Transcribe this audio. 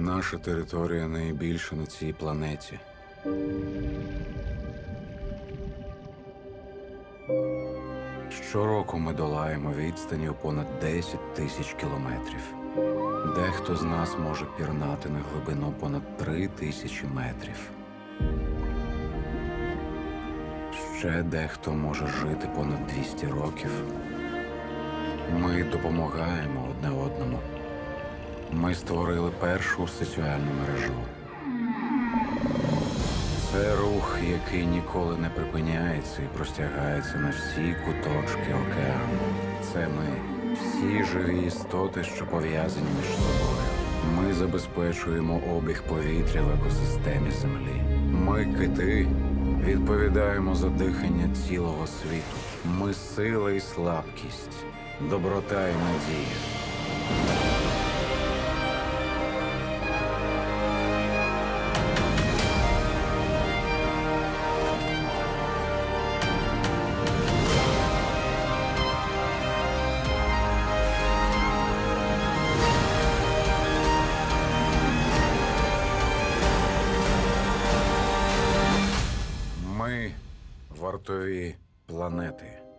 Наша територія найбільша на цій планеті. Щороку ми долаємо відстані у понад 10 тисяч кілометрів. Дехто з нас може пірнати на глибину понад 3 тисячі метрів. Ще дехто може жити понад 200 років. Ми допомагаємо одне одному. Ми створили першу соціальну мережу. Це рух, який ніколи не припиняється і простягається на всі куточки океану. Це ми, всі живі істоти, що пов'язані між собою. Ми забезпечуємо обіг повітря в екосистемі Землі. Ми кити відповідаємо за дихання цілого світу. Ми сила і слабкість, доброта і надія. Вартові планети.